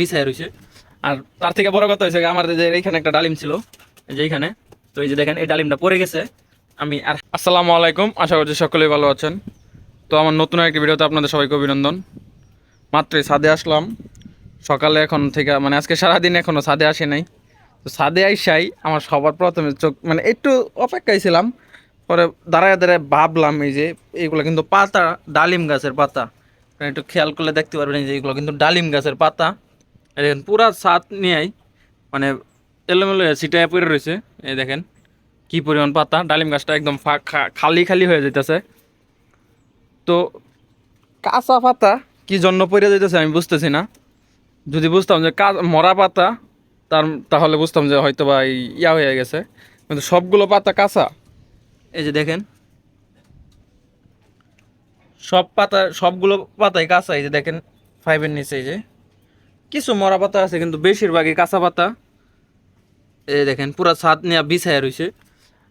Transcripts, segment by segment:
বিছায় রয়েছে আর তার থেকে বড় কথা হয়েছে আমাদের যে এইখানে একটা ডালিম ছিল যে এইখানে, তো এই যে দেখেন, এই ডালিমটা পড়ে গেছে। আমি আর আসসালামু আলাইকুম, আশা করছি সকলেই ভালো আছেন। তো আমার নতুন একটি ভিডিওতে আপনাদের সবাইকে অভিনন্দন। মাত্রই ছাদে আসলাম। সকালে এখন থেকে মানে আজকে সারাদিন এখনও ছাদে আসে নাই। তো ছাদে আইসাই আমার সবার প্রথমে চোখ মানে একটু অপেক্ষায় ছিলাম। পরে দাঁড়ায় দাঁড়ায় ভাবলাম এই যে এইগুলো কিন্তু পাতা, ডালিম গাছের পাতা। একটু খেয়াল করলে দেখতে পারবেন যে এইগুলো কিন্তু ডালিম গাছের পাতা। দেখেন, পুরা ছাদ নিয়েই মানে এলোমেলো সিটায় পড়ে রয়েছে। এই দেখেন, কি পরিমাণ পাতা। ডালিম গাছটা একদম খালি খালি হয়ে যেতেছে তো কাঁচা পাতা কি জন্য পড়ে যেতেছে আমি বুঝতেছি না। যদি বুঝতাম যে কা মরা পাতা, তার, তাহলে বুঝতাম যে হয়তো বা ইয়া হয়ে গেছে। কিন্তু সবগুলো পাতা কাঁচা। এই যে দেখেন, সব পাতা, সবগুলো পাতাই কাঁচা। এই যে দেখেন ফাইভের নিচে এই যে। কিছু মরা পাতা আছে, কিন্তু বেশিরভাগই কাঁচা পাতা। এই দেখেন, পুরা ছাদ নিয়ে বিছায় রয়েছে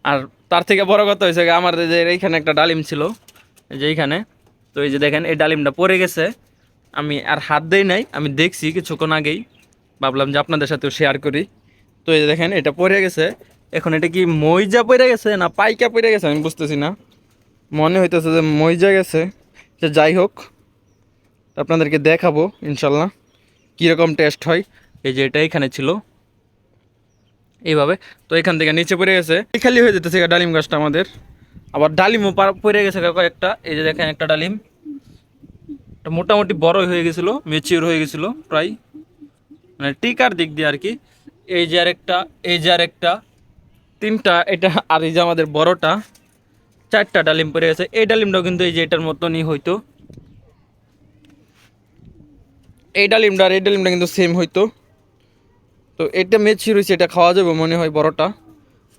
আর তার থেকে বড় কথা হয়েছে আমার যে এইখানে একটা ডালিম ছিল যে এইখানে। তো এই যে দেখেন, এই ডালিমটা পড়ে গেছে। আমি আর হাত দেই নাই, আমি দেখছি কিছুক্ষণ আগেই। ভাবলাম যে আপনাদের সাথেও শেয়ার করি। তো এই যে দেখেন, এটা পড়ে গেছে। এখন এটা কি মইজা পড়ে গেছে না পাইকা পড়ে গেছে আমি বুঝতেছি না। মনে হইতেছে যে মইজা গেছে। যে যাই হোক, আপনাদেরকে দেখাবো, ইনশাল্লাহ। কীরকম টেস্ট হয়? এই যে এটা এখানে ছিল। এইভাবে। তো এখান থেকে নিচে পড়ে গেছে। খালি হয়ে যেতেছে ডালিম গাছটা আমাদের। আবার ডালিমও পড়ে গেছে কয়েকটা। এই যে দেখেন একটা ডালিম। মোটামুটি বড় হয়ে গেছিল মেচিওর হয়ে গেছিল প্রায়। মানে টিকার দিক দিয়ে আর কি। এই যে আরেকটা এই যে আরেকটা। তিনটা এটা আর এই যে আমাদের বড়টা। চারটা ডালিম পড়ে গেছে। এই ডালিমটাও কিন্তু এই যে এটার মতনই হইতো। এই ডালিমটা আর এই ডালিমটা কিন্তু সেম হইতো। তো এটা মেচি রয়েছে, এটা খাওয়া যাবে মনে হয় বড়টা।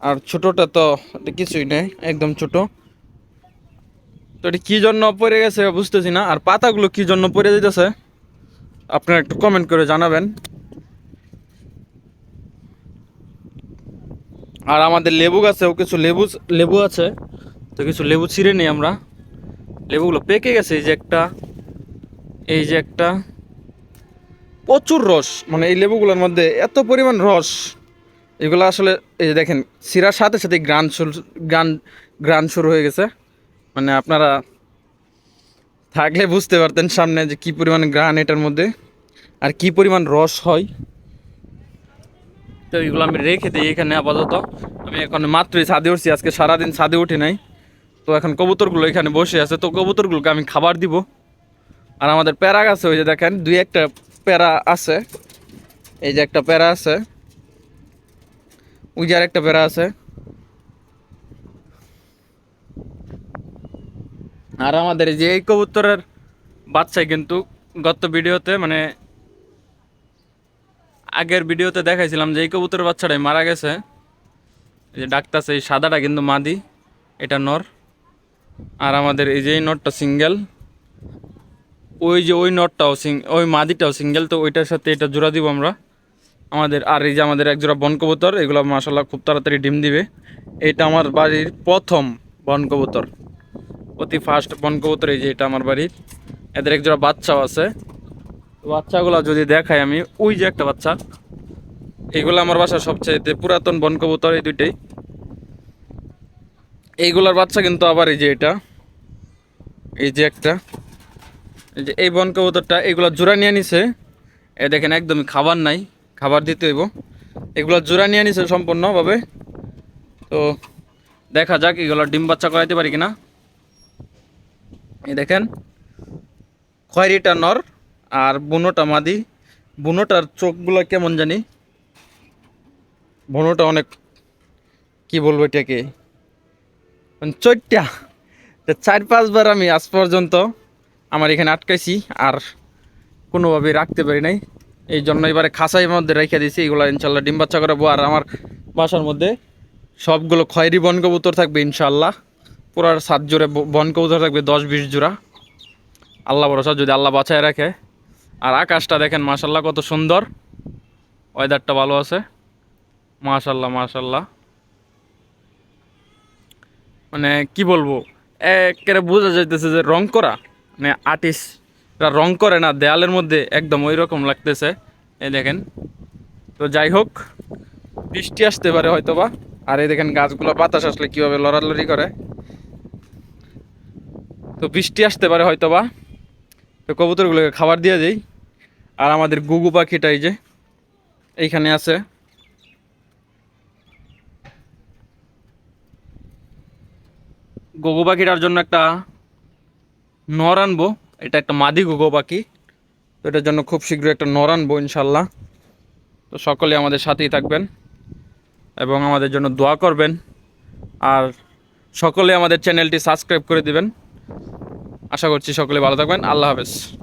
আর ছোটোটা তো কিছুই নেই, একদম ছোট। তো এটা কী জন্য পড়ে গেছে বুঝতেছি না। আর পাতাগুলো কী জন্য পড়ে যেতেছে আপনারা একটু কমেন্ট করে জানাবেন। আর আমাদের লেবু গাছেও কিছু লেবু লেবু আছে। তো কিছু লেবু ছিঁড়ে নিই আমরা। লেবুগুলো পেকে গেছে, এই যে একটা, এই যে একটা। প্রচুর রস মানে এই লেবুগুলোর মধ্যে এত পরিমাণ রস। এগুলো আসলে, এই যে দেখেন সিরার সাথে সাথে গ্রান শুরু, গ্রান গ্রান শুরু হয়ে গেছে। মানে আপনারা থাকলে বুঝতে পারতেন সামনে যে কী পরিমাণ গ্রান এটার মধ্যে, আর কি পরিমাণ রস হয়। তো এগুলো আমি রেখে দিই এখানে আপাতত। আমি এখন মাত্রই ছাদে উঠছি, আজকে সারাদিন ছাদে উঠি নাই। তো এখন কবুতরগুলো এখানে বসে আছে, তো কবুতরগুলোকে আমি খাবার দিব। আর আমাদের প্যারা গাছে ওই যে দেখেন, দুই একটা প্যারা আছে। এই যে একটা প্যারা আছে। ওই যে একটা প্যারা আছে। আর আমাদের যে এই কবুতরের বাচ্চাই কিন্তু গত ভিডিওতে মানে আগের ভিডিওতে দেখাইছিলাম যে এই কবুতরের বাচ্চাটাই মারা গেছে। যে ডাকতাছে এই সাদাটা কিন্তু মাদি, এটা নর। আর আমাদের এই যে এই নটটা সিঙ্গেল। ওই যে ওই নটটাও সিং, ওই মাদিটাও সিঙ্গেল, তো ওইটার সাথে এটা জোড়া দিব আমরা। আমাদের আর এই যে আমাদের এক জোড়া বন কবুতর, এগুলো মাসাল্লাহ খুব তাড়াতাড়ি ডিম দিবে। এটা আমার বাড়ির প্রথম বন কবুতর। অতি ফার্স্ট বন কবুতর এই যে এটা আমার বাড়ির। এদের এক জোড়া বাচ্চাও আছে। বাচ্চাগুলো যদি দেখাই আমি, ওই যে একটা বাচ্চা। এইগুলো আমার বাসার সবচেয়ে পুরাতন বন কবুতর এই দুইটাই। এইগুলোর বাচ্চা কিন্তু আবার এই যে এটা। এই যে একটা। যে এই বন কবুতরটা, এগুলো জোড়া নিয়ে নিছে। এ দেখেন, একদমই খাবার নাই, খাবার দিতে হইব। এগুলো জোড়া নিয়ে নিছে সম্পূর্ণভাবে। তো দেখা যাক এগুলো ডিম বাচ্চা করাইতে পারি কিনা। এই দেখেন, খয়েরিটা নর আর বুনোটা মাদি। বুনোটার চোখগুলো কেমন জানি? বুনোটা অনেক, কি বলব এটাকে? মানে চৈটটা। চার পাঁচবার আমি আজ পর্যন্ত আমার এখানে আটকাইছি আর কোনোভাবে রাখতে পারি নাই। এই জন্য এবারে খাঁচাই মধ্যে রেখে দিয়েছি। এগুলো ইনশাল্লাহ ডিম বাচ্চা করাবো আর আমার বাসার মধ্যে সবগুলো খয়েরি বন কবুতর থাকবে ইনশাল্লাহ। পুরো সাত ব- বন কবুতর থাকবে দশ বিশ জোড়া। আল্লাহ ভরসা, যদি আল্লাহ বাঁচায় রাখে। আর আকাশটা দেখেন, মাশাল্লাহ কত সুন্দর। ওয়েদারটা ভালো আছে। মাশাল্লাহ মাশাল্লাহ। মানে কি বলব, একেবারে বোঝা যাইতেছে যে রং করা। মানে আর্টিস্টরা রং করে না, দেয়ালের মধ্যে একদম ওই রকম লাগতেছে। এই দেখেন। তো যাই হোক, বৃষ্টি আসতে পারে হয়তো বা আর এই দেখেন গাছগুলো বাতাস আসলে কীভাবে লড়ালড়ি করে। তো বৃষ্টি আসতে পারে হয়তো বা তো কবুতরগুলোকে খাবার দিয়ে দেই। আর আমাদের গুগু পাখিটা এই যে, এইখানে আছে। গুগু পাখিটার জন্য একটা নর আনব। এটা একটা মাদি গুগো পাখি। তো এটার জন্য খুব শীঘ্রই একটা নর আনব, ইনশাল্লাহ। তো সকলে আমাদের সাথেই থাকবেন এবং আমাদের জন্য দোয়া করবেন। আর সকলে আমাদের চ্যানেলটি সাবস্ক্রাইব করে দিবেন। আশা করছি সকলে ভালো থাকবেন। আল্লাহ হাফেজ।